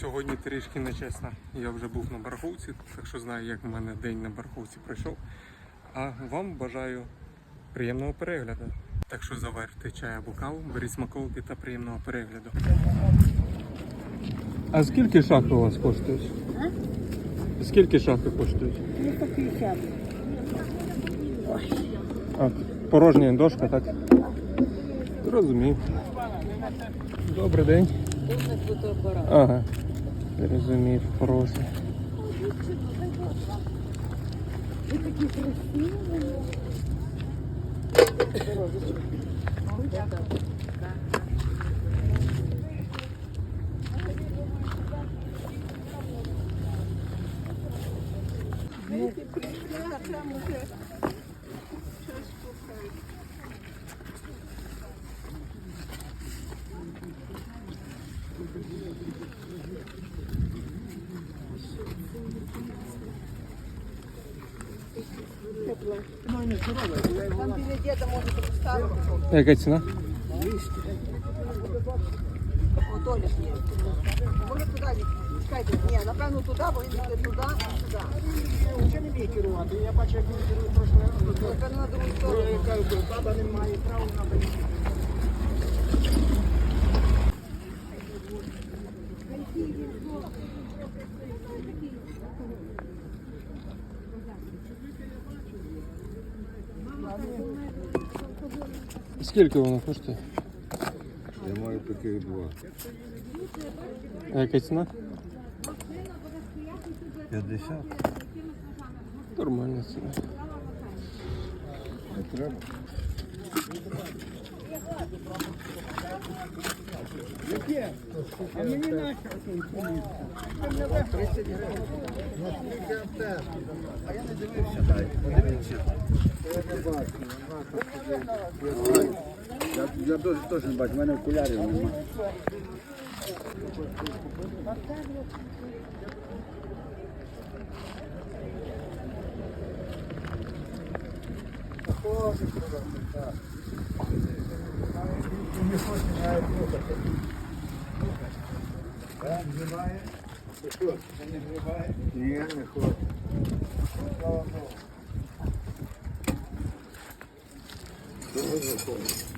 Сьогодні трішки нечесно. Я вже був на бараховці, так що знаю, як в мене день на бараховці пройшов. А вам бажаю приємного перегляду. Так що заварте чай або каву, беріть смаколики та приємного перегляду. А скільки шахи у вас коштують? Скільки шахи коштують? 350. А, порожня дошка, так? Розумію. Добрий день. Ага. Розумію, порожня. Ви такі. Там біля діда можете поставити. Яка ціна? О, Толя є. Може туди від- чекайте. Ні, напевно туди, бо він йде туди і сюди. Чи не вміє керувати? Я бачу, як він керує прошлого разу. Напевно на другу сторону. то- то Баба не має права на виїзд. Скільки воно коштує? Я маю таких два. А яка ціна? 50. Нормальна ціна. Не треба? А мені нащо? Я, я теж, теж не бачу, в мене окулярів немає. Ні, не Хочу.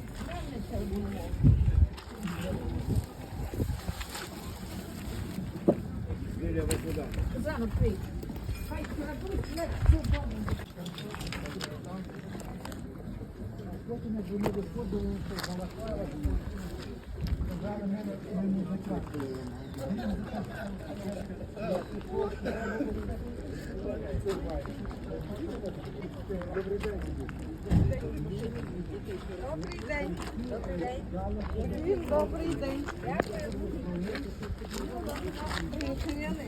Добрий день. Добрий день. Він добрий день. Приїхали.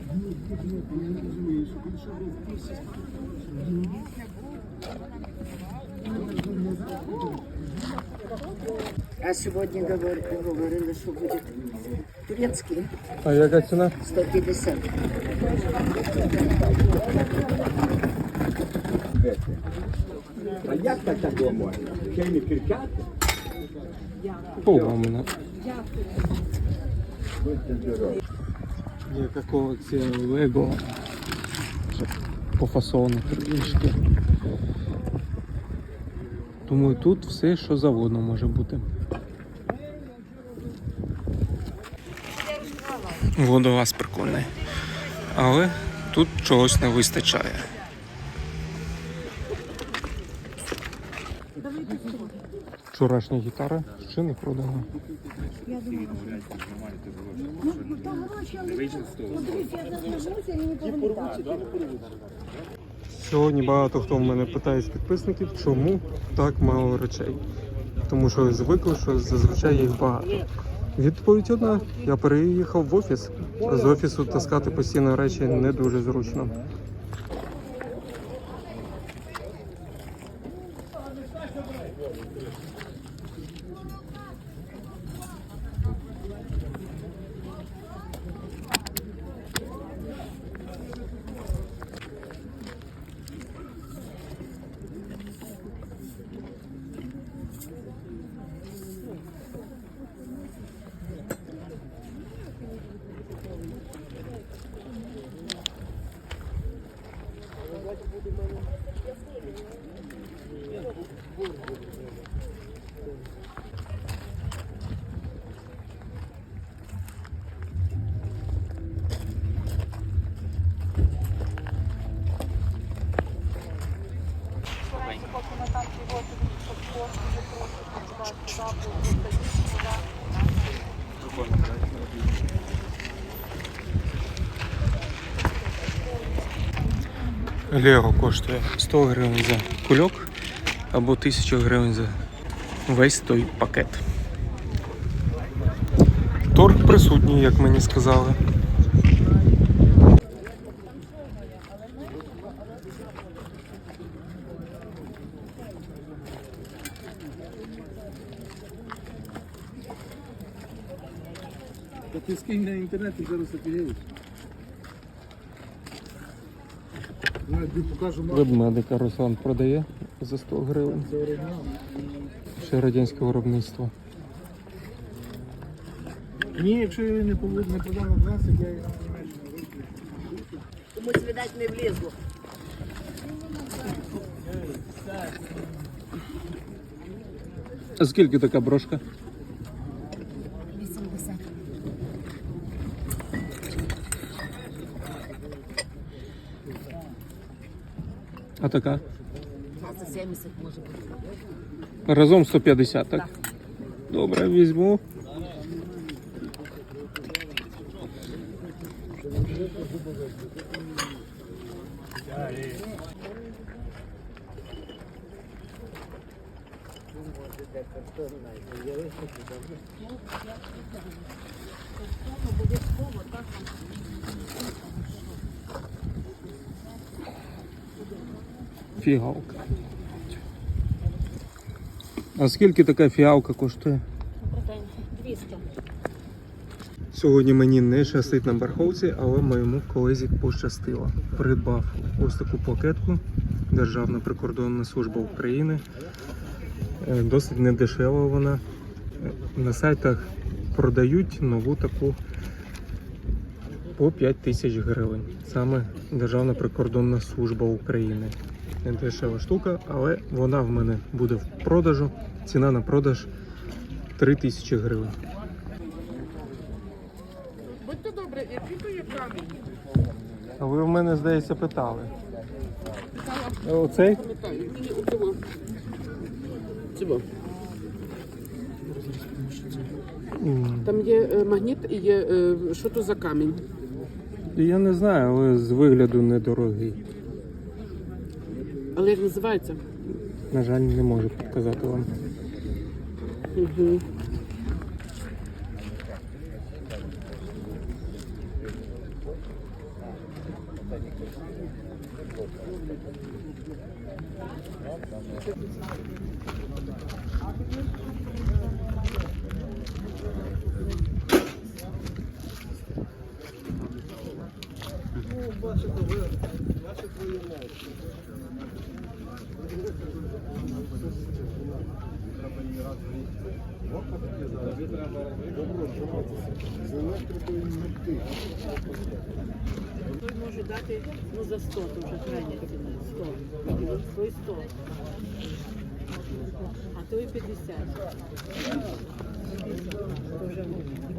А сегодня говор- говорили, что будет турецкий А яка ціна? 150. А як так можна? Ще не кричати? Здорові. Є такого це Лего. По фасону трішки. Думаю, тут все, що завгодно може бути. Водолаз прикольний. Але тут чогось не вистачає. Вчорашня гітара ще не продана. Сьогодні багато хто в мене питає з підписників, чому так мало речей. Тому що звикли, що зазвичай їх багато. Відповідь одна: я переїхав в офіс. З офісу таскати постійно речі не дуже зручно. Лего коштує 100 гривень за кульок або 1000 гривень за весь той пакет. Торг присутній, як мені сказали. Ти скинь на інтернет і зараз офігієш. Ну, я тобі покажу. Ведмедика Руслан продає за 100 гривень. Це оригінал. Ще радянське виробництво. Ні, якщо я її не повод- не подам на 12, я її. Комусь, видать, не влізло. А скільки така брошка? А така? А за 70 може бути. Разом 150, так? Добре, візьму. Фігалка. А скільки така фіалка коштує? 200. Сьогодні мені не щастить на барховці, але моєму колезі пощастило. Придбав ось таку пакетку Державна прикордонна служба України. Е, Досить недешева вона. Е, На сайтах продають нову таку по 5 тисяч гривень. Саме Державна прикордонна служба України. Недешева штука, але вона в мене буде в продажу. Ціна на продаж 3 тисячі гривень. Будьте добрі, який то є камінь? А ви в мене, здається, питали. Оцей? Цього. Там є е, магніт і є. е, що то за камінь? Я не знаю, але з вигляду недорогий. Але як називається? На жаль, не можу підказати вам. Угу. Той може дати ну, за 100, то вже крайня ціна. 100. Той 100. А той 50. Тоже,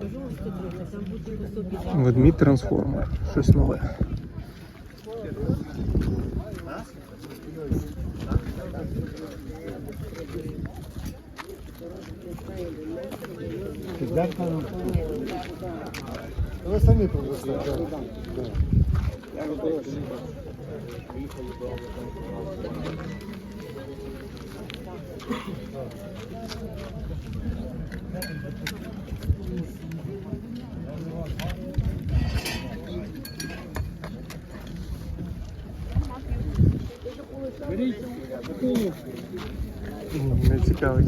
кажу, 130, там буде по 150. Ведмідь трансформер. Щось нове. Ви самі принесли. М, Не цікавить.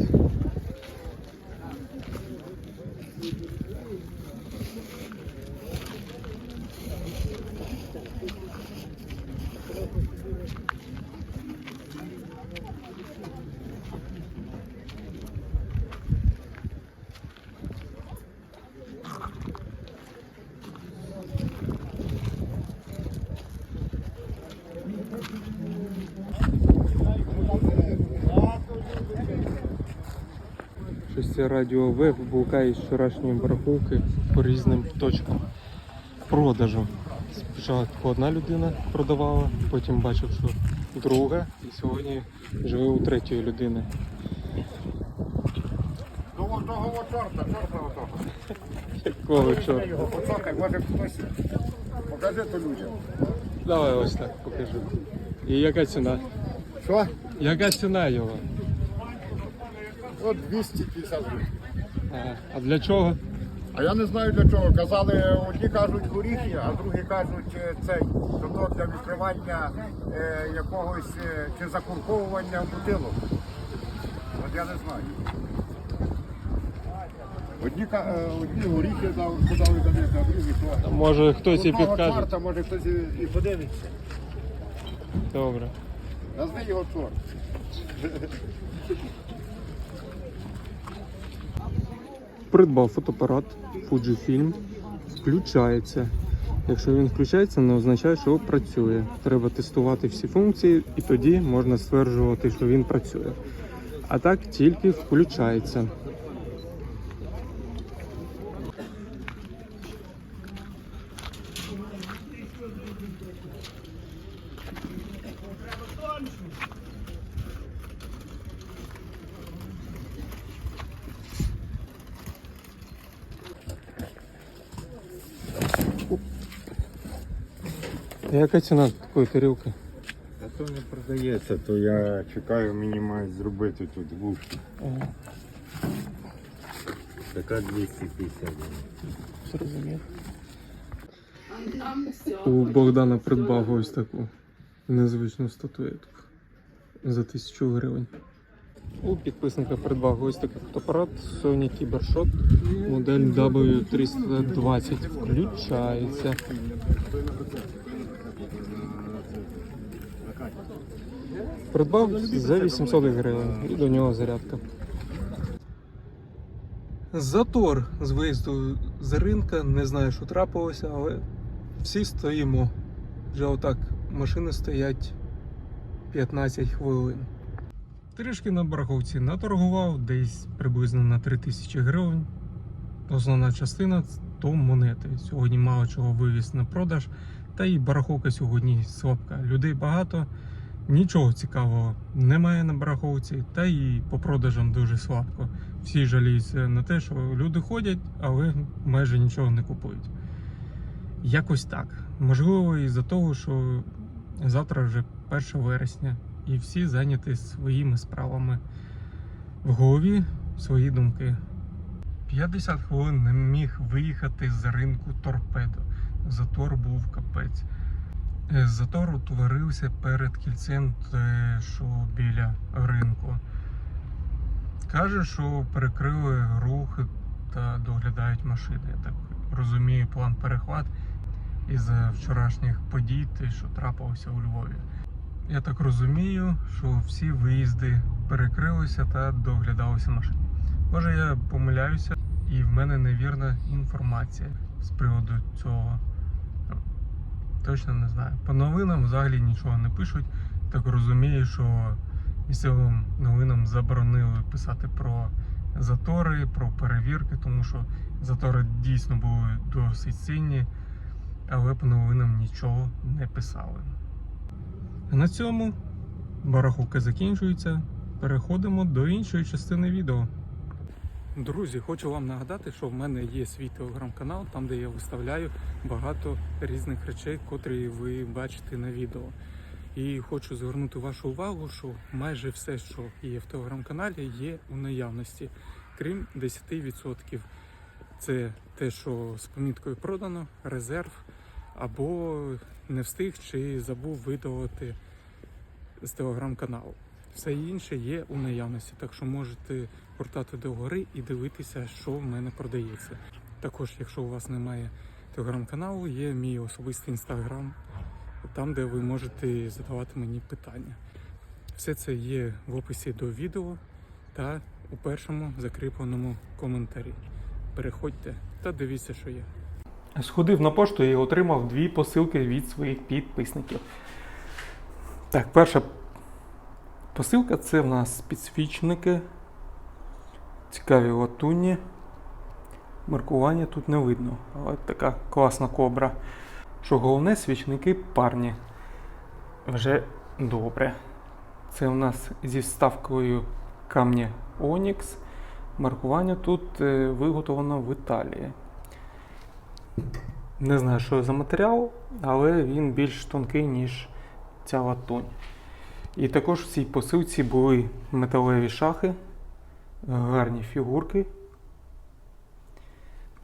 Радіо Веб блукає з вчорашньої барахолки по різним точкам продажу. Спочатку одна людина продавала, потім бачив, що друга, і сьогодні живе у третьої людини. Того, того чорта, чорта отого. Якого чорта? Поцокай, може хтось. Покажи то людям. Давай ось так покажу. І яка ціна? Що? Яка ціна його? От 250 гривень. А для чого? А я не знаю для чого. Казали, одні кажуть горіхи, а другі кажуть е, цей, що для відкривання е, якогось е, чи закурковування бутилок. От я не знаю. Одні, ка- е, одні горіхи дав- подали до них, а другі що. Може хтось і Одного підкаже. чорта, може хтось і, і подивиться. Добре. Назви його чорт. Придбав фотоапарат Fujifilm. Включається. Якщо він включається, не означає, що працює. Треба тестувати всі функції, і тоді можна стверджувати, що він працює. А так тільки включається. Яка ціна такої тарілки? А то не продається, то я чекаю, мені мають зробити тут вушки. Така 250. Зрозумів. У Богдана придбав ось таку незвичну статуетку за тисячу гривень. У підписника придбав ось такий фотоапарат Sony Cybershot модель W320. Включається. Придбав за 800 гривень і до нього зарядка. Затор з виїзду з ринка, не знаю, що трапилося, але всі стоїмо. Вже отак машини стоять 15 хвилин. Трішки на бараховці наторгував, десь приблизно на 3000 гривень. Основна частина то монети. Сьогодні мало чого вивіз на продаж, та і бараховка сьогодні слабка. Людей багато, нічого цікавого немає на бараховці, та і по продажам дуже слабко. Всі жаліються на те, що люди ходять, але майже нічого не купують. Якось так. Можливо, із-за того, що завтра вже 1 вересня, і всі зайняті своїми справами. В голові свої думки. 50 хвилин не міг виїхати з ринку торпедо. Затор був капець. Е, Затор утворився перед кільцем, що біля ринку. Каже, що перекрили рух та доглядають машини. Я так розумію, план перехват із вчорашніх подій, те, що трапилося у Львові. Я так розумію, що всі виїзди перекрилися та доглядалися машини. Може, я помиляюся, і в мене невірна інформація з приводу цього. Точно не знаю. По новинам взагалі нічого не пишуть. Так розумію, що місцевим новинам заборонили писати про затори, про перевірки, тому що затори дійсно були досить сильні, але по новинам нічого не писали. На цьому бараховка закінчується. Переходимо до іншої частини відео. Друзі, хочу вам нагадати, що в мене є свій телеграм-канал, там де я виставляю багато різних речей, котрі ви бачите на відео. І хочу звернути вашу увагу, що майже все, що є в телеграм-каналі, є у наявності, крім 10%. Це те, що з поміткою продано, резерв, або не встиг чи забув видалити з телеграм-каналу. Все інше є у наявності, так що можете гортати догори і дивитися, що в мене продається. Також, якщо у вас немає телеграм-каналу, є мій особистий інстаграм, там, де ви можете задавати мені питання. Все це є в описі до відео та у першому закріпленому коментарі. Переходьте та дивіться, що є. Сходив на пошту і отримав дві посилки від своїх підписників. Так, перша посилка це в нас підсвічники. Цікаві латунні. Маркування тут не видно, але така класна кобра. Що головне, свічники парні. Вже добре. Це у нас зі вставкою камня Onyx. Маркування тут е, виготовлено в Італії. Не знаю, що за матеріал, але він більш тонкий, ніж ця латунь. І також в цій посилці були металеві шахи, гарні фігурки.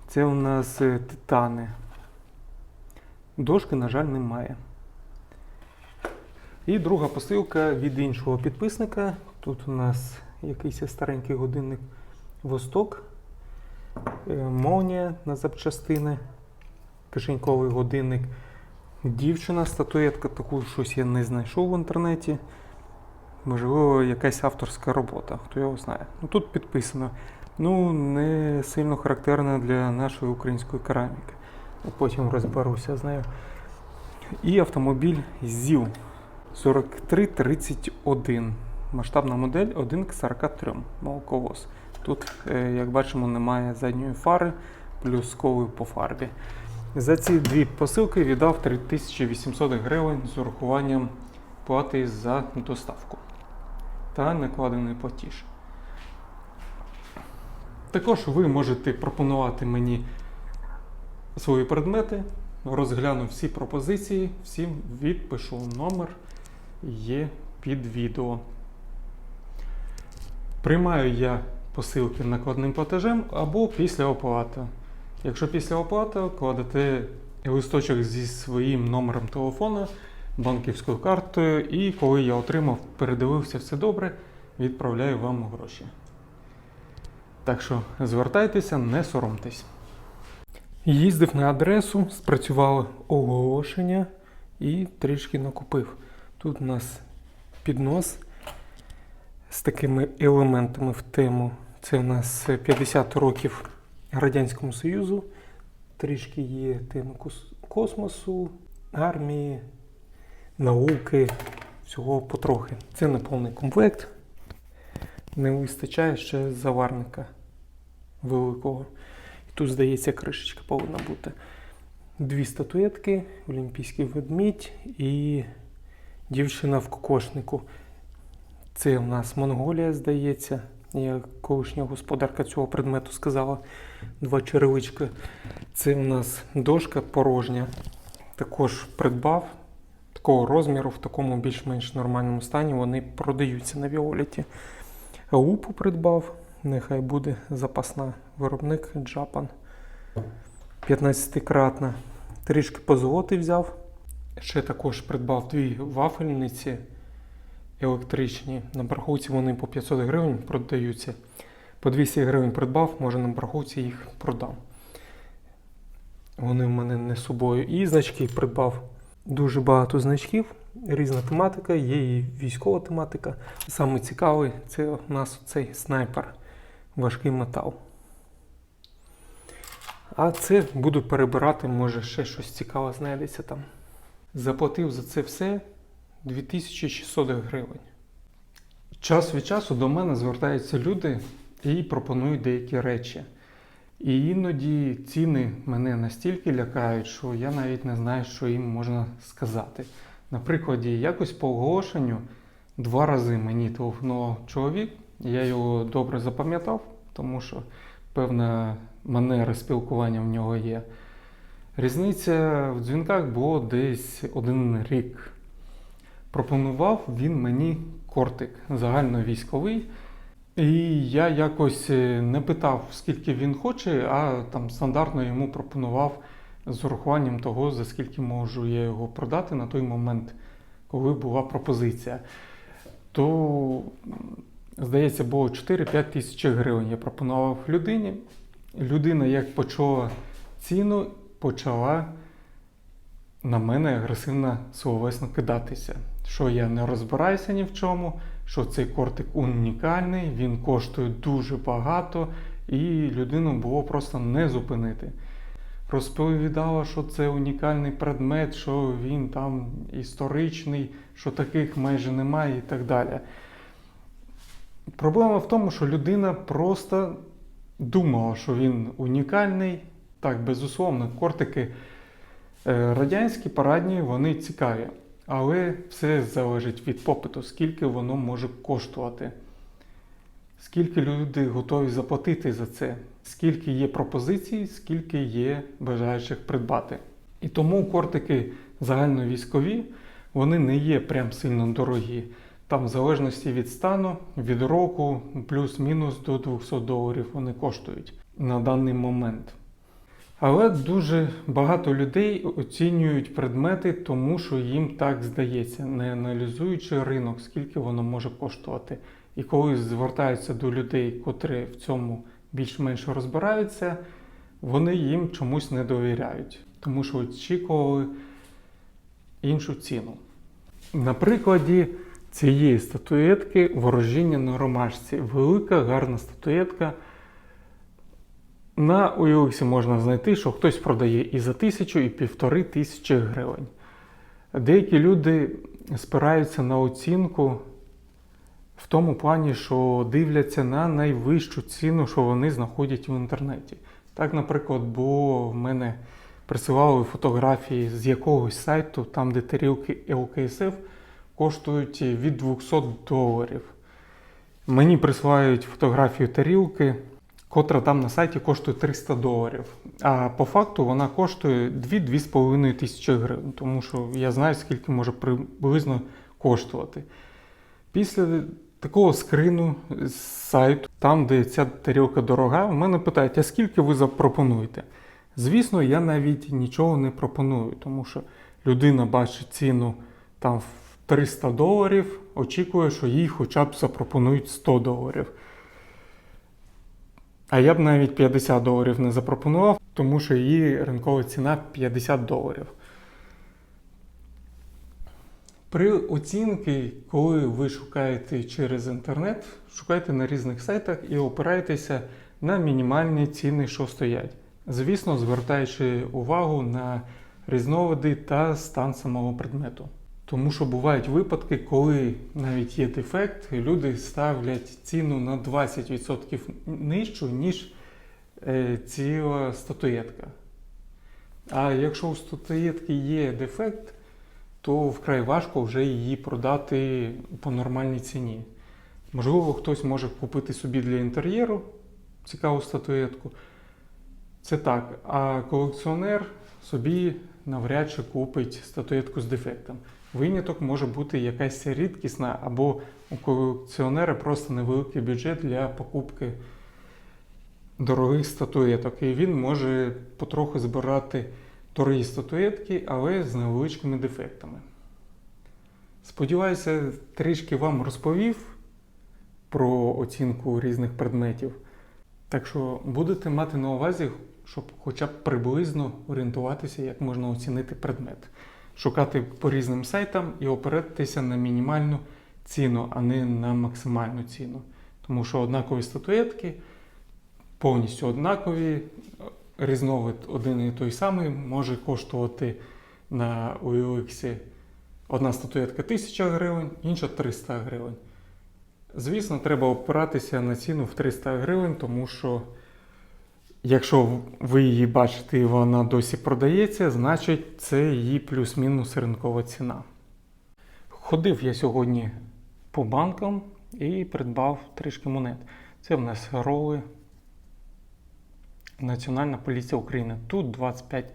Це у нас е, титани. Дошки, на жаль, немає. І друга посилка від іншого підписника. Тут у нас якийсь старенький годинник Восток, е, молнія на запчастини, кишеньковий годинник. Дівчина, статуетка, таку щось я не знайшов в інтернеті. Можливо, якась авторська робота, хто його знає. Ну, тут підписано. Ну, не сильно характерна для нашої української кераміки. Потім розберуся з нею. І автомобіль ЗІЛ 4331. Масштабна модель 1 к 43 молоковоз. Тут, е, як бачимо, немає задньої фари, плюс колою по фарбі. За ці дві посилки віддав 3800 гривень з урахуванням плати за доставку та накладений платіж. Також ви можете пропонувати мені свої предмети, розгляну всі пропозиції, всім відпишу номер є під відео. Приймаю я посилки накладним платежем або після оплати. Якщо після оплати кладете листочок зі своїм номером телефона, банківською картою, і коли я отримав, передивився все добре, відправляю вам гроші. Так що звертайтеся, не соромтесь. Їздив на адресу, спрацювало оголошення і трішки накупив. Тут у нас піднос з такими елементами в тему. Це у нас 50 років Радянському Союзу. Трішки є теми космосу, армії, науки, всього потрохи. Це не повний комплект. Не вистачає ще заварника великого. І тут, здається, кришечка повинна бути. Дві статуетки, Олімпійський ведмідь і дівчина в кокошнику. Це в нас Монголія, здається. Як колишня господарка цього предмету сказала. Два черевички. Це у нас дошка порожня. Також придбав такого розміру, в такому більш-менш нормальному стані. Вони продаються на Віоліті. Лупу придбав, нехай буде запасна. Виробник Japan. 15-кратна. Трішки позолоти взяв. Ще також придбав дві вафельниці електричні. На бараховці вони по 500 гривень продаються. По 200 гривень придбав, може на бараховці їх продам. Вони в мене не собою. І значки придбав дуже багато значків, різна тематика, є і військова тематика. Саме цікавий це у нас цей снайпер, важкий метал. А це буду перебирати, може ще щось цікаве знайдеться там. Заплатив за це все 2600 гривень. Час від часу до мене звертаються люди і пропонують деякі речі. І іноді ціни мене настільки лякають, що я навіть не знаю, що їм можна сказати. Наприклад, якось по оголошенню два рази мені телефонував чоловік, я його добре запам'ятав, тому що певна манера спілкування в нього є. Різниця в дзвінках було десь один рік. Пропонував він мені кортик загальновійськовий. І я якось е, не питав, скільки він хоче, а там стандартно йому пропонував з урахуванням того, за скільки можу я його продати на той момент, коли була пропозиція. То, здається, було 4-5 тисяч гривень. Я пропонував людині. Людина, як почула ціну, почала на мене агресивно словесно кидатися. Що я не розбираюся ні в чому, що цей кортик унікальний, він коштує дуже багато, і людину було просто не зупинити. Розповідала, що це унікальний предмет, що він там історичний, що таких майже немає і так далі. Проблема в тому, що людина просто думала, що він унікальний. Так, безусловно, кортики е, радянські, парадні, вони цікаві. Але все залежить від попиту, скільки воно може коштувати. Скільки люди готові заплатити за це, скільки є пропозицій, скільки є бажаючих придбати. І тому кортики загальновійськові вони не є прям сильно дорогі. Там, в залежності від стану, від року, плюс-мінус до 200 доларів вони коштують на даний момент. Але дуже багато людей оцінюють предмети, тому що їм так здається, не аналізуючи ринок, скільки воно може коштувати. І коли звертаються до людей, котрі в цьому більш-менш розбираються, вони їм чомусь не довіряють, тому що очікували іншу ціну. На прикладі цієї статуетки ворожіння на ромашці. Велика, гарна статуетка. На OLX можна знайти, що хтось продає і за тисячу, і півтори тисячі гривень. Деякі люди спираються на оцінку в тому плані, що дивляться на найвищу ціну, що вони знаходять в інтернеті. Так, наприклад, було в мене присилали фотографії з якогось сайту, там де тарілки ЛКСФ коштують від 200 доларів. Мені присилають фотографію тарілки, котра там на сайті коштує 300 доларів. А по факту вона коштує 2-2,5 тисячі гривень, тому що я знаю, скільки може приблизно коштувати. Після такого скрину з сайту, там, де ця тарілка дорога, в мене питають, а скільки ви запропонуєте? Звісно, я навіть нічого не пропоную, тому що людина бачить ціну там в 300 доларів, очікує, що їй хоча б запропонують 100 доларів. А я б навіть 50 доларів не запропонував, тому що її ринкова ціна 50 доларів. При оцінці, коли ви шукаєте через інтернет, шукайте на різних сайтах і опираєтеся на мінімальні ціни, що стоять. Звісно, звертаючи увагу на різновиди та стан самого предмету. Тому що бувають випадки, коли навіть є дефект, люди ставлять ціну на 20% нижчу, ніж е, ціла статуетка. А якщо у статуетки є дефект, то вкрай важко вже її продати по нормальній ціні. Можливо, хтось може купити собі для інтер'єру цікаву статуетку. Це так. А колекціонер собі навряд чи купить статуетку з дефектом. Виняток може бути якась рідкісна, або у колекціонера просто невеликий бюджет для покупки дорогих статуеток. І він може потроху збирати дорогі статуетки, але з невеличкими дефектами. Сподіваюся, трішки вам розповів про оцінку різних предметів. Так що будете мати на увазі, щоб хоча б приблизно орієнтуватися, як можна оцінити предмет. Шукати по різним сайтам і опиратися на мінімальну ціну, а не на максимальну ціну. Тому що однакові статуетки повністю однакові, різновид один і той самий може коштувати на OLX одна статуетка 1000 гривень, інша 300 гривень. Звісно, треба опиратися на ціну в 300 гривень, тому що якщо ви її бачите і вона досі продається, значить це її плюс-мінус ринкова ціна. Ходив я сьогодні по банкам і придбав трішки монет. Це в нас роли Національна поліція України. Тут 25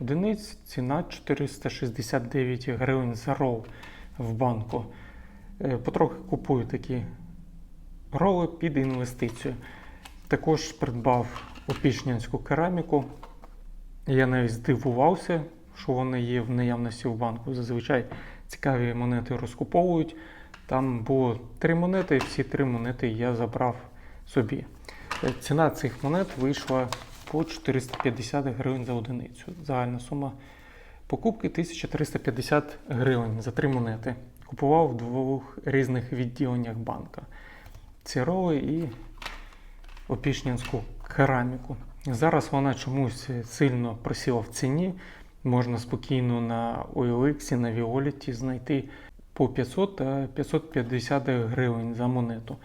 одиниць, ціна 469 гривень за рол в банку. Е, Потрохи купую такі роли під інвестицію. Також придбав опішнянську кераміку. Я навіть здивувався, що вони є в наявності в банку. Зазвичай цікаві монети розкуповують. Там було три монети, всі три монети я забрав собі. Е, Ціна цих монет вийшла по 450 гривень за одиницю. Загальна сума покупки 1350 гривень за три монети. Купував в двох різних відділеннях банка. Ці роли і опішнянську кераміку. Зараз вона чомусь сильно просіла в ціні. Можна спокійно на OLX, на Violet знайти по 500 та 550 гривень за монету.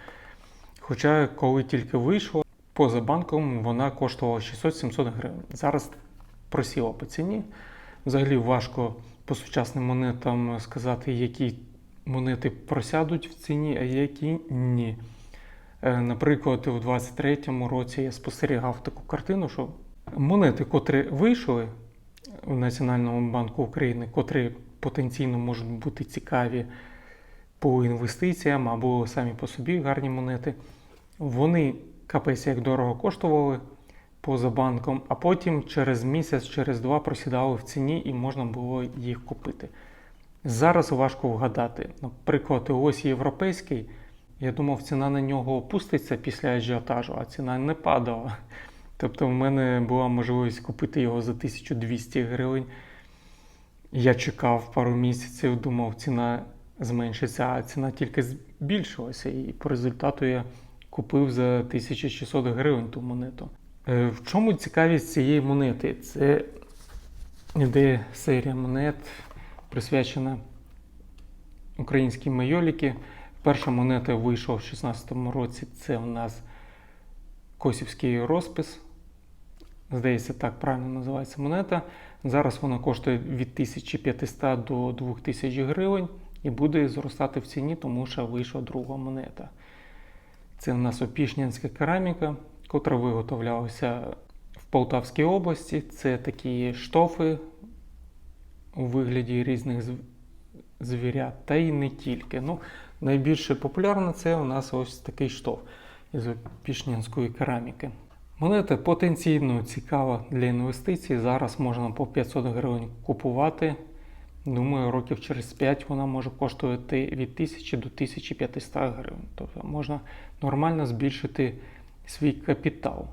Хоча, коли тільки вийшло, поза банком вона коштувала 600-700 гривень. Зараз просіла по ціні. Взагалі важко по сучасним монетам сказати, які монети просядуть в ціні, а які ні. Е, Наприклад, у 23-му році я спостерігав таку картину, що монети, котрі вийшли в Національному банку України, котрі потенційно можуть бути цікаві по інвестиціям або самі по собі гарні монети. Вони капець як дорого коштували поза банком, а потім через місяць, через два просідали в ціні і можна було їх купити. Зараз важко вгадати. Наприклад, ось європейський. Я думав, ціна на нього опуститься після ажіотажу, а ціна не падала. Тобто, в мене була можливість купити його за 1200 гривень. Я чекав пару місяців, думав, ціна зменшиться, а ціна тільки збільшилася. І по результату я купив за 1600 гривень ту монету. Е, В чому цікавість цієї монети? Це іде серія монет, присвячена українській майоліки. Перша монета вийшла в 16-му році. Це у нас Косівський розпис. Здається, так правильно називається монета. Зараз вона коштує від 1500 до 2000 гривень і буде зростати в ціні, тому що вийшла друга монета. Це у нас опішнянська кераміка, котра виготовлялася в Полтавській області. Це такі штофи у вигляді різних звірят, та й не тільки. Ну, найбільше популярно це у нас ось такий штоф із опішнянської кераміки. Монета потенційно цікава для інвестицій. Зараз можна по 500 гривень купувати. Думаю, років через 5 вона може коштувати від 1000 до 1500 гривень. Тобто можна нормально збільшити свій капітал.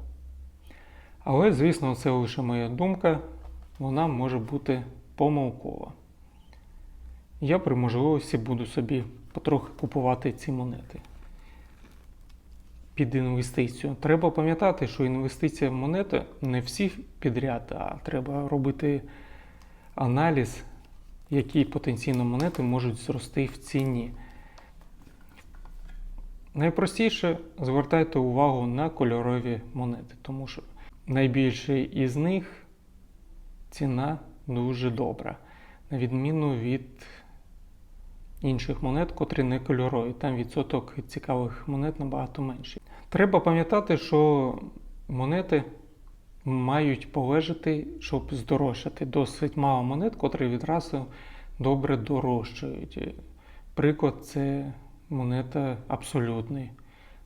Але, звісно, це лише моя думка, вона може бути помилкова. Я при можливості буду собі потрохи купувати ці монети під інвестицію. Треба пам'ятати, що інвестиція в монети не всіх підряд, а треба робити аналіз, які потенційно монети можуть зрости в ціні. Найпростіше звертайте увагу на кольорові монети, тому що найбільше із них ціна дуже добра, на відміну від інших монет, котрі не кольорові. Там відсоток цікавих монет набагато менший. Треба пам'ятати, що монети мають полежати, щоб здорожчати. Досить мало монет, котрі відразу добре дорожчають. Приклад це монета абсолютний.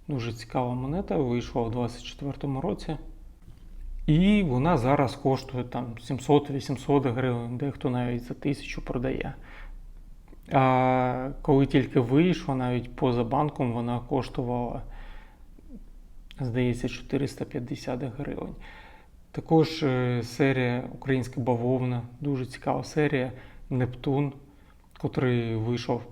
Дуже цікава монета, вийшла у 2024 році. І вона зараз коштує там 700-800 гривень, дехто навіть за тисячу продає. А коли тільки вийшла, навіть поза банком, вона коштувала, здається, 450 гривень. Також е, серія Українська бавовна, дуже цікава серія Нептун, котрий вийшов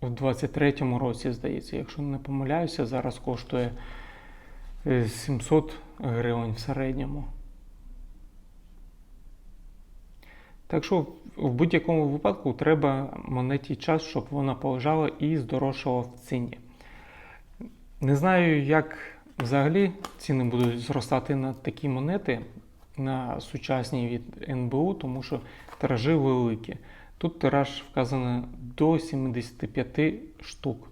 у 23-му році, здається, якщо не помиляюся, зараз коштує е, 700 гривень в середньому. Так що в будь-якому випадку треба монеті час, щоб вона полежала і здорожчала в ціні. Не знаю, як взагалі ціни будуть зростати на такі монети, на сучасні від НБУ, тому що тиражі великі. Тут тираж вказано до 75 штук.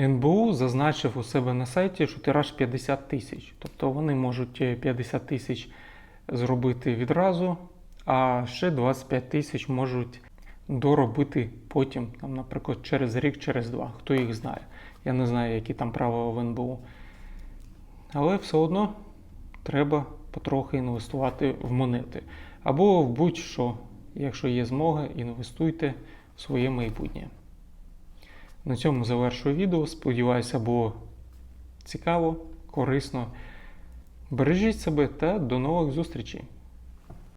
НБУ зазначив у себе на сайті, що тираж 50 тисяч. Тобто вони можуть е, 50 тисяч зробити відразу, а ще 25 тисяч можуть доробити потім, там, наприклад, через рік, через два. Хто їх знає. Я не знаю, які там правила в НБУ. Але все одно треба потрохи інвестувати в монети. Або в будь-що, якщо є змога, інвестуйте в своє майбутнє. На цьому завершую відео. Сподіваюся, було цікаво, корисно. Бережіть себе та до нових зустрічей!